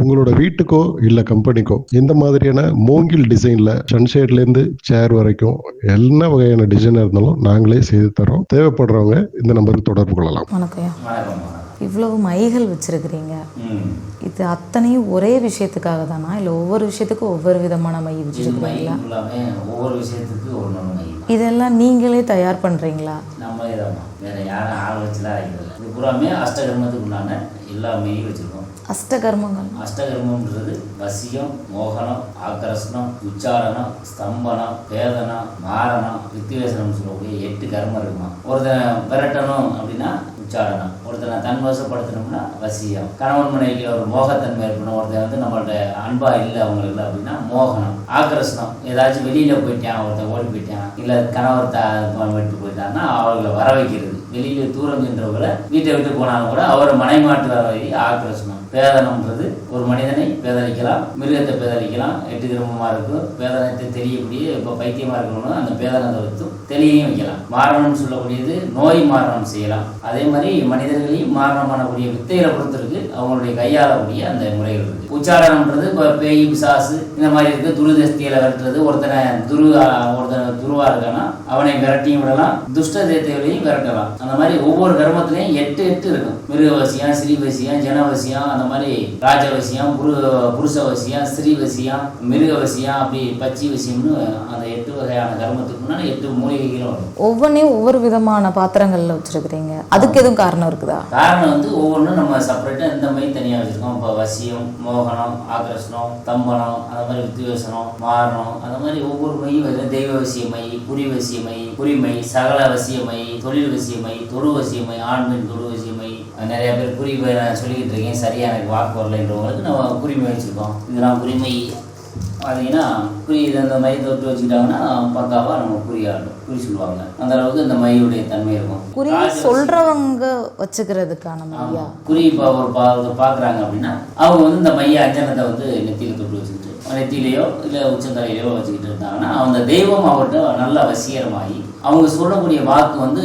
உங்களோட வீட்டுக்கோ இல்ல கம்பெனிக்கோ இந்த மாதிரியான மூங்கில் டிசைன்ல சன்ஷேட்ல இருந்து சேர் வரைக்கும் என்ன வகையான டிசைனா இருந்தாலும் நாங்களே செய்து தரோம் தேவைப்படுறவங்க இந்த நம்பருக்கு தொடர்பு கொள்ளலாம். வணக்கம் இவ்வளவு மைகள் வச்சிருக்கிறீங்க. இது அத்தனையும் ஒரே விஷயத்துக்காக தானா இல்லை ஒவ்வொரு விஷயத்துக்கும் ஒவ்வொரு விதமான மை வச்சிருக்கிறீங்களா? ஒவ்வொரு விஷயத்துக்கு ஒன்று இதெல்லாம் நீங்களே தயார் பண்ணுறீங்களா நம்மளே தான் வேற யாரும் ஆள் வச்சுலாம் அரைக்கிறது இது பூராமே அஷ்டகர்மத்துக்கு உண்டான எல்லா மையும் வச்சுருக்கோம். அஷ்டகர்மங்கள். அஷ்டகர்மம்ன்றது வசியம் மோகனம் ஆக்கரசனம் உச்சாரணம் ஸ்தம்பனம் பேதனம் மாரணம் வித்திவேசனம் சொல்லக்கூடிய எட்டு கர்மம் இருக்குமா. ஒருத்தன் விரட்டணும் அப்படின்னா உச்சாரணம். ஒருத்தனை தன் வசப்படுத்தணும்னா வசியம். கணவன் மனைவிக்கு ஒரு மோகத்தன்மை இருக்கணும் ஒருத்தன் வந்து நம்மள்ட்ட அன்பா இல்லை அவங்களுக்கு அப்படின்னா மோகனம் ஆக்கரசனம் ஏதாச்சும் வெளியில போயிட்டான் ஒருத்தன் ஓடி போயிட்டான் இல்லை கணவர் த விட்டு போயிட்டான்னா அவர்களை வர வைக்கிறது வெளியில தூரம் சென்றவங்களை வீட்டை விட்டு போனாலும் கூட அவர் மனைமாட்டு வர வை ஆக்கரசனம் ஒரு மனிதனை வேதனைக்கலாம் மிருகத்தை வேதனைக்கலாம் எட்டு கிரமமாக இருக்கும். பேதனத்தை தெரியக்கூடிய இப்போ பைத்தியமாக இருக்கணும்னா அந்த பேதனத்தை வைத்தும் தெளியையும் வைக்கலாம். மாரணம்னு சொல்லக்கூடியது நோய் மாரணம் செய்யலாம். அதே மாதிரி மனிதர்களையும் மாரணம் பண்ணக்கூடிய வித்தைகளை பொறுத்திருக்கு. அவங்களுடைய கையாளக்கூடிய அந்த முறைகள் இருக்குது உச்சாரணம்ன்றது இப்போ பேய் பிசாசு இந்த மாதிரி இருக்கு. துருதஸ்தியில விரட்டுறது. ஒருத்தனை துரு ஒருத்தனை துருவா இருக்கானா அவனை விரட்டியும் விடலாம். துஷ்ட தேத்தைகளையும் விரட்டலாம். அந்த மாதிரி ஒவ்வொரு கர்மத்திலையும் எட்டு எட்டு இருக்கும். மிருகவசியம் ஸ்ரீவசியம் ஜனவசியம் அந்த மாதிரி ராஜவசியம் புரு புருஷவசியம் ஸ்ரீவசியம் மிருகவசியம் அப்படி பச்சி வசியம்னு அந்த எட்டு வகையான கர்மத்துக்கு முன்னாடி எட்டு மூலிகைகளும் வரும். ஒவ்வொன்றையும் ஒவ்வொரு விதமான பாத்திரங்கள்ல வச்சிருக்கிறீங்க. அதுக்கு எதுவும் காரணம் இருக்குதா? காரணம் வந்து ஒவ்வொன்றும் நம்ம செப்பரேட்டாக இந்த மாதிரி தனியாக வச்சுருக்கோம். இப்போ வசியம் மோகனம் ஆகர்ஷணம் தம்பனம் அந்த மாதிரி வித்தியோசனம் மாரணம் அந்த மாதிரி ஒவ்வொரு மையும் வந்து தெய்வ வசிய மை குறி வசிய மை குறிமை சகல வசிய மை தொழில் வசிய மை தொழு வசிய மை ஆண்மையின் தொழு வசிய மை நிறைய பேர் நான் சொல்லிக்கிட்டு இருக்கேன். சரியா எனக்கு வாக்கு வரலைன்றவங்களுக்கு நம்ம குறிமை வச்சுருக்கோம். இதெல்லாம் குறிமை பார்த்தீங்கன்னா குறி அந்த மை தொட்டு வச்சுக்கிட்டாங்கன்னா பக்காவாக நம்ம குறியாடும் குறி சொல்லுவாங்க. அந்த அளவுக்கு இந்த மையுடைய தன்மை இருக்கும். குறி சொல்றவங்க வச்சுக்கிறதுக்கான மையா. குறி இப்போ ஒரு பா பார்க்குறாங்க அப்படின்னா அவங்க வந்து இந்த மைய அஞ்சனத்தை வந்து நெத்தியில் தொட்டு வச்சுக்கிட்டு நெத்தியிலையோ இல்லை உச்சந்தலையிலையோ வச்சுக்கிட்டு இருந்தாங்கன்னா அந்த தெய்வம் அவர்கிட்ட நல்ல வசீகரமாகி அவங்க சொல்லக்கூடிய வாக்கு வந்து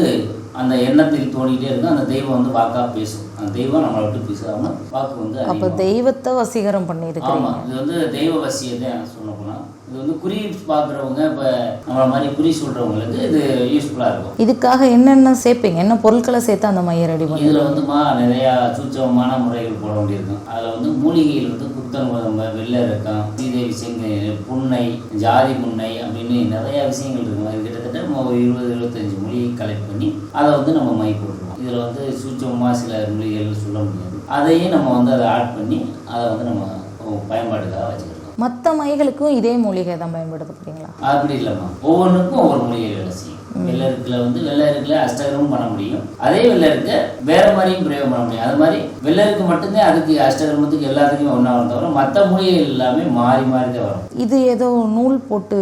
அந்த எண்ணத்தில் தோணிட்டே இருக்கும் அந்த தெய்வம் வந்து வாக்கா பேசும். அந்த தெய்வம் நம்மளை விட்டு பேசாம வாக்கு வந்து அப்ப தெய்வத்தை வசீகரம் பண்ணியிருக்கிறீங்க. ஆமா இது வந்து தெய்வ வசியத்தை சொல்ல போனா. இது வந்து குறி பார்க்குறவங்க இப்போ நம்மள மாதிரி குறி சொல்றவங்களுக்கு இது யூஸ்ஃபுல்லாக இருக்கும். இதுக்காக என்னென்ன சேர்ப்பீங்க? என்ன பொருட்களை சேர்த்து அந்த மையை ரெடி பண்ணி இதில் வந்துமா நிறையா சூட்சமமான முறைகள் போட வேண்டியிருக்கும். அதில் வந்து மூலிகையில் வந்து கோதம்பை வெள்ளை ரக்கம் சீதேவி செங்கு புன்னை ஜாதி முன்னை அப்படின்னு நிறைய விஷயங்கள் இருக்கும். அது கிட்டத்தட்ட நம்ம ஒரு இருபது இருபத்தஞ்சு மூலிகை கலெக்ட் பண்ணி அதை வந்து நம்ம மை போட்டுருவோம் இதில் வந்து சூட்சமமாக சில மூலிகைகள் சொல்ல முடியாது. அதையும் நம்ம வந்து அதை ஆட் பண்ணி அதை வந்து நம்ம பயன்பாட்டுக்காக வச்சுக்கிறோம் மற்ற மைகளுக்கும் இதே மூலிகை தான் பயன்படுத்துறீங்களா அப்படி இல்லைம்மா. ஒவ்வொன்றுக்கும் ஒவ்வொரு மூலிகை வேலை செய்யும். வெள்ளை இருக்குல வந்து வெள்ளை இருக்குல அஷ்டகரமும் பண்ண முடியும். அதே வெள்ளை இருக்க வேற மாதிரியும் பிரயோகம் பண்ண முடியும். அது மாதிரி வெள்ளை இருக்கு மட்டும்தான் அதுக்கு அஷ்டகர்மத்துக்கு எல்லாத்துக்குமே ஒன்றா வரும் தவிர மற்ற மூலிகைகள் எல்லாமே மாறி மாறி தான் வரும். இது ஏதோ நூல் போட்டு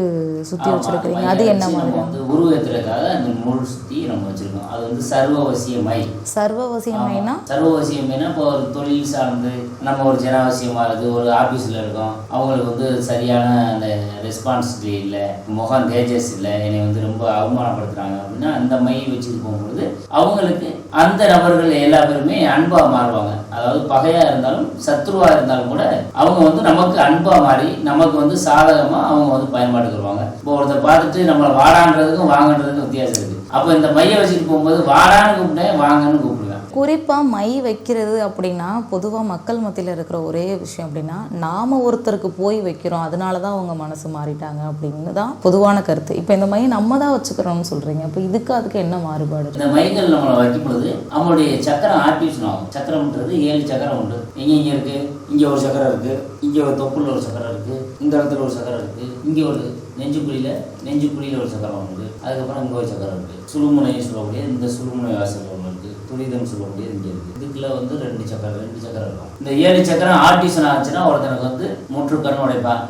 சுத்தி ஆமா, வச்சிருக்கிறீங்க. அது என்ன வந்து உருவத்திற்காக அந்த நூல் நம்ம வச்சிருக்கோம். அது வந்து சர்வவசிய மை சர்வவசிய மைனா சர்வவசியம்னா இப்போ ஒரு தொழில் சார்ந்து நம்ம ஒரு ஜனவசியமா இருக்கு ஒரு ஆபீஸ்ல இருக்கோம். அவங்களுக்கு வந்து சரியான அந்த ரெஸ்பான்சிபிலிட்டி இல்லை முகம் தேஜஸ் இல்லை என்னை வந்து ரொம்ப அவமானப்படுத்துறாங்க அப்படின்னா அந்த மை வச்சுட்டு போகும்பொழுது அவங்களுக்கு அந்த நபர்கள் எல்லா பேருமே அன்பா மாறுவாங்க. அதாவது பகையா இருந்தாலும் சத்ருவா இருந்தாலும் கூட அவங்க வந்து நமக்கு அன்பா மாறி நமக்கு வந்து சாதகமா அவங்க வந்து பயன்பாட்டுக்கு வருவாங்க. இப்போ ஒருத்தர் பார்த்துட்டு நம்மளை வாடான்றதுக்கும் வாங்கன்றதுக்கும் வித்தியாசம் இருக்கு. அப்போ இந்த மைய வச்சுட்டு போகும்போது வாடான்னு கூப்பிட்டேன் வாங்கன்னு கூப்பிடுவேன் குறிப்பா மை வைக்கிறது அப்படின்னா பொதுவா மக்கள் மத்தியில இருக்கிற ஒரே விஷயம் அப்படின்னா நாம ஒருத்தருக்கு போய் வைக்கிறோம். அதனால தான் அவங்க மனசு மாறிட்டாங்க அப்படின்னு தான் பொதுவான கருத்து. இப்போ இந்த மை நம்ம தான் வச்சுக்கிறோம்னு சொல்றீங்க. அப்போ இதுக்கு அதுக்கு என்ன மாறுபாடு? இந்த மைகள் நம்மளை வைக்கும் பொழுது அவங்களுடைய சக்கரம் ஆக்டிவேஷன் ஆகும். சக்கரம்ன்றது ஏழு சக்கரம் உண்டு. எங்க இங்க இருக்கு? இங்க ஒரு சக்கரம் இருக்கு. இங்க ஒரு தொப்புள்ள ஒரு சக்கரம் இருக்கு. இந்த இடத்துல ஒரு சக்கரம் இருக்கு. இங்க ஒரு நெஞ்சுக்குழியில் நெஞ்சுக்குழியில் ஒரு சக்கரம் இருக்குது அதுக்கப்புறம் இங்கே ஒரு சக்கரம் இருக்குது சுழுமுனைன்னு சொல்லக்கூடிய இந்த சுழுமுனை வாசல் ஒன்று இருக்குது துரிதம் சொல்லக்கூடியது இங்கே இருக்குது இதுக்குள்ள வந்து ரெண்டு சக்கரம் ரெண்டு சக்கரம் இருக்கும். இந்த ஏழு சக்கரம் ஆர்டிசன் ஆச்சுன்னா ஒருத்தனுக்கு வந்து முற்று கண் உடைப்பான்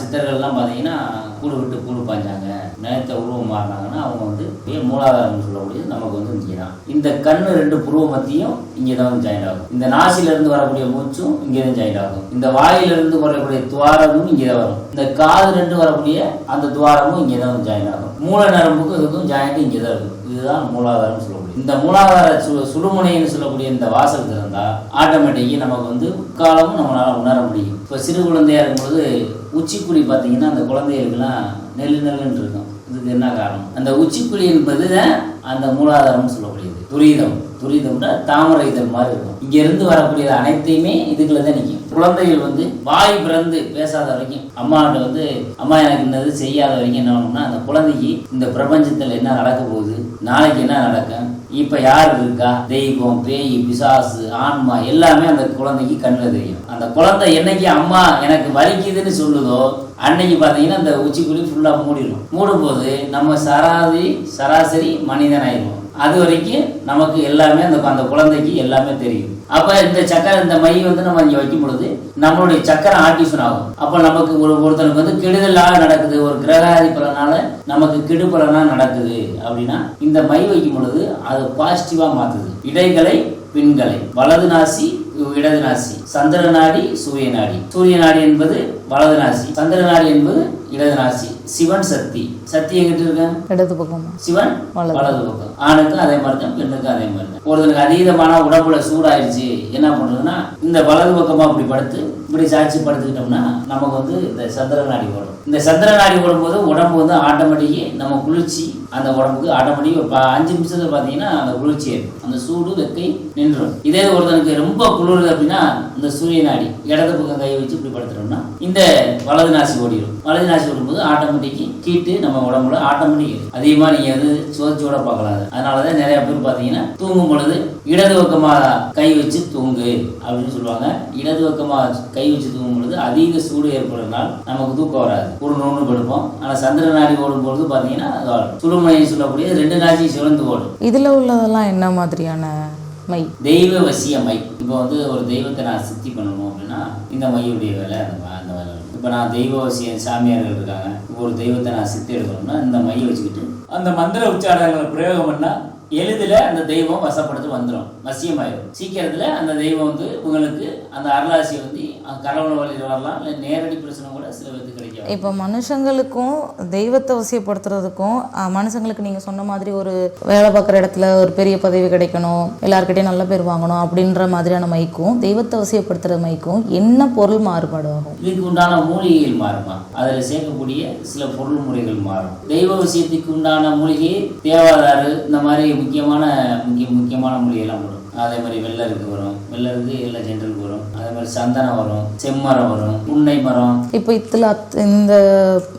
சித்தர்கள்லாம் பார்த்தீங்கன்னா கூடு விட்டு கூடு பாய்ஞ்சாங்க. நிலத்தை உருவம் மாறினாங்கன்னா இருக்கக்கூடிய வந்து மூலாதாரம் சொல்லக்கூடியது நமக்கு வந்து இங்கே தான் இந்த கண்ணு ரெண்டு புருவ மத்தியும் இங்கே தான் வந்து ஜாயின் ஆகும். இந்த நாசில இருந்து வரக்கூடிய மூச்சும் இங்கே தான் ஜாயின் ஆகும். இந்த வாயிலிருந்து வரக்கூடிய துவாரமும் இங்கே தான் வரும். இந்த காது ரெண்டு வரக்கூடிய அந்த துவாரமும் இங்கே தான் வந்து ஜாயின் ஆகும். மூல நரம்புக்கும் இதுக்கும் ஜாயிண்ட் இங்கே தான் இருக்கும். இதுதான் மூலாதாரம் சொல்லக்கூடிய. இந்த மூலாதார சு சுடுமுனைன்னு சொல்லக்கூடிய இந்த வாசல் திறந்தா ஆட்டோமேட்டிக்காக நமக்கு வந்து முக்காலமும் நம்மளால உணர முடியும். இப்போ சிறு குழந்தையா இருக்கும்போது உச்சிக்குழி பார்த்தீங்கன்னா அந்த குழந்தைகளுக்கெல்லாம் நெல்லு நெல்லுன்னு இருக்கும். இது என்ன காரணம்? அந்த உச்சிக்குழி என்பது தான் அந்த மூலாதாரம்னு சொல்லக்கூடியது. துரிதம். துரிதம்னா தாமரை இதழ் மாதிரி இருக்கும். இங்க இருந்து வரக்கூடிய அனைத்தையுமே இதுக்குள்ள தான் நிற்கும். குழந்தைகள் வந்து வாய் பிறந்து பேசாத வரைக்கும் அம்மாட்ட வந்து அம்மா எனக்கு இந்த செய்யாத வரைக்கும் என்ன பண்ணணும்னா அந்த குழந்தைக்கு இந்த பிரபஞ்சத்தில் என்ன நடக்க போகுது? நாளைக்கு என்ன நடக்கும்? இப்ப யார் இருக்கா? தெய்வம் பேய் பிசாசு ஆன்மா எல்லாமே அந்த குழந்தைக்கு கண்ணில் தெரியும். அந்த குழந்தை என்னைக்கு அம்மா எனக்கு வலிக்குதுன்னு சொல்லுதோ அன்னைக்கு பார்த்தீங்கன்னா அந்த உச்சிக்குழி ஃபுல்லாக மூடிடும் மூடும்போது நம்ம சராசரி சராசரி மனிதன் ஆயிடுவோம் அது வரைக்கும் நமக்கு எல்லாமே அந்த அந்த குழந்தைக்கு எல்லாமே தெரியும். அப்ப இந்த சக்கரை இந்த மை வந்து நம்ம இங்க வைக்கும் பொழுது நம்மளுடைய சக்கரை ஆக்டிவேஷன் ஆகும். அப்ப நமக்கு ஒரு ஒருத்தனுக்கு வந்து கெடுதலாக நடக்குது ஒரு கிரகாதி பலனால நமக்கு கெடு பலனா நடக்குது அப்படின்னா இந்த மை வைக்கும் பொழுது அது பாசிட்டிவா மாத்துது. இடைகளை பின்களை. வலது நாசி இடது நாசி. சந்திர நாடி சூரிய நாடி சூரிய நாடி என்பது வலது நாசி. சந்திர நாடி என்பது இடது நாசி சிவன் சக்தி. சக்தி எங்கிட்ட இருக்க? இடது பக்கமா சிவன் வலது. பக்கம் ஆணுக்கும் அதே மாதிரி தான் பெண்ணுக்கும் அதே மாதிரி தான். ஒருத்தனுக்கு அதீதமான உடம்புல சூடாயிருச்சு என்ன பண்றதுன்னா இந்த வலது பக்கமா இப்படி படுத்து இப்படி சாட்சி படுத்துக்கிட்டோம்னா நமக்கு வந்து இந்த சந்திர நாடி ஓடும். இந்த சந்திர நாடி ஓடும்போது உடம்பு வந்து ஆட்டோமேட்டிக்கு நம்ம குளிர்ச்சி அந்த உடம்புக்கு ஆட்டோமேட்டிக் ஒரு அஞ்சு நிமிஷத்துல பார்த்தீங்கன்னா அந்த குளிர்ச்சி ஏறும் அந்த சூடு வெக்கை நின்றும். இதே ஒருத்தனுக்கு ரொம்ப குளிருது அப்படின்னா இந்த சூரிய நாடி இடது பக்கம் கை வச்சு இப்படி படுத்துட்டோம்னா இந்த வலது நாசி ஓடிடும் வலது நாசி ஓடும்போது ஆட்டோமேட்டிக்கு கீட்டு நம்ம உடம்புல ஆட்டோமேட்டிக் அதிகமாக நீங்கள் வந்து சோதிச்சோட பார்க்கலாம் அது. அதனாலதான் நிறைய பேர் பார்த்தீங்கன்னா தூங்கும் பொழுது இடது பக்கமா கை வச்சு தூங்கு அப்படின்னு சொல்லுவாங்க. இடது பக்கமா கை வச்சு தூங்கும் பொழுது அதிக சூடு ஏற்படுறதுனால நமக்கு தூக்கம் வராது. ஒரு நோண்டு படுப்போம் ஆனால் சந்திர நாடி ஓடும் பொழுது பார்த்தீங்கன்னா. சுடுமணி சொல்லக்கூடிய ரெண்டு நாட்சி சிவந்து ஓடும். இதுல உள்ளதெல்லாம் என்ன மாதிரியான மை? தெய்வ வசிய மை. இப்போ வந்து ஒரு தெய்வத்தை நான் சித்தி பண்ணணும் அப்படின்னா இந்த மையுடைய வேலை அந்த வேலை. இப்போ நான் தெய்வவசியம் சாமியார்கள் இருக்காங்க இப்போ ஒரு தெய்வத்தை நான் சித்தி எடுக்கணும்னா இந்த மையை வச்சுக்கிட்டு அந்த மந்திர உச்சாரங்களை பிரயோகம் பண்ணால் எளிதில் அந்த தெய்வம் வசப்படுத்து வந்துடும் வசியமாயிடும் சீக்கிரத்தில் அந்த தெய்வம் வந்து உங்களுக்கு அந்த அருளாசி வந்து கடவுள் வழியில் வரலாம் இல்லை நேரடி பிரச்சனை கூட சில பேருக்கு இப்போ மனுஷங்களுக்கும் தெய்வத்தை வசியப்படுத்துறதுக்கும் அஹ், மனுஷங்களுக்கு நீங்கள் சொன்ன மாதிரி ஒரு வேலை பார்க்குற இடத்துல ஒரு பெரிய பதவி கிடைக்கணும் எல்லாருக்கிட்டையும் நல்ல பேர் வாங்கணும் அப்படின்ற மாதிரியான மைக்கும் தெய்வத்தை வசியப்படுத்துகிற மைக்கும் என்ன பொருள் மாறுபாடு ஆகும் இதுக்கு உண்டான மூலிகைகள் மாறுமா? அதில் சேர்க்கக்கூடிய சில பொருள் முறைகள் மாறும். தெய்வ விஷயத்துக்கு உண்டான மூலிகை தேவாதாறு இந்த மாதிரி முக்கியமான முக்கிய முக்கியமான மூலிகைலாம் வரும். அதே மாதிரி வெள்ளருக்கு வரும். வெள்ளருக்கு எல்லா ஜென்ரலுக்கு வரும் அதே மாதிரி சந்தனம் வரும் செம்மரம் வரும் புன்னை மரம். இப்போ இதில் இந்த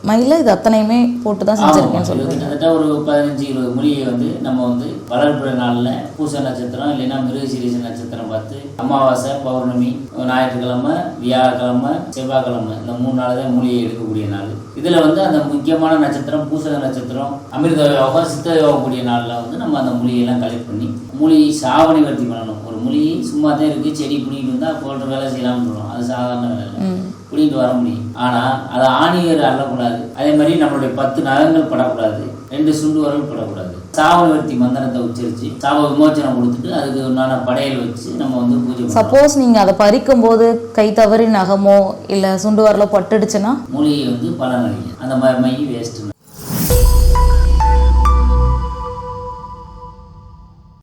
மயில இது அத்தனையுமே போட்டு தான் செஞ்சுருக்கேன்னு சொல்லுவேன் கிட்டத்தட்ட ஒரு பதினஞ்சு இருபது மூலிகை வந்து நம்ம வந்து வளர்ப்புற நாளில் பூச நட்சத்திரம் இல்லைன்னா மிருகசீரிச நட்சத்திரம் பார்த்து அமாவாசை பௌர்ணமி ஞாயிற்றுக்கிழமை வியாழக்கிழமை செவ்வாய்க்கிழமை இந்த மூணு நாள் தான் மூலிகை எடுக்கக்கூடிய நாள். இதில் வந்து அந்த முக்கியமான நட்சத்திரம் பூசக நட்சத்திரம் அமிர்த யோகம் சித்த யோகம் கூடிய நாளில் வந்து நம்ம அந்த மூலிகையெல்லாம் கலெக்ட் பண்ணி மூலிகை சாவணி வர்த்தி பண்ணணும். மூலிகை சும்மா தான் இருக்குது செடி பிடிக்கிட்டு வந்தால் போன்ற வேலை செய்யலாம்னு சொல்லுவோம். அது சாதாரண வேலை. இல்லை பிடிக்கிட்டு வர முடியும். ஆனால் அது ஆணியர் அள்ளக்கூடாது. அதே மாதிரி நம்மளுடைய பத்து நகங்கள் படக்கூடாது. ரெண்டு சுண்டு வரல் படக்கூடாது. சாவல்வர்த்தி மந்திரத்தை உச்சரித்து சாவ விமோச்சனம் கொடுத்துட்டு அதுக்கு உண்டான படையல் வச்சு நம்ம வந்து பூஜை சப்போஸ் நீங்கள் அதை பறிக்கும் போது கை தவறி நகமோ இல்லை சுண்டு வரலோ பட்டுடுச்சுன்னா? மூலிகை வந்து பலன் அளிக்கும் அந்த மாதிரி மை வேஸ்ட்டு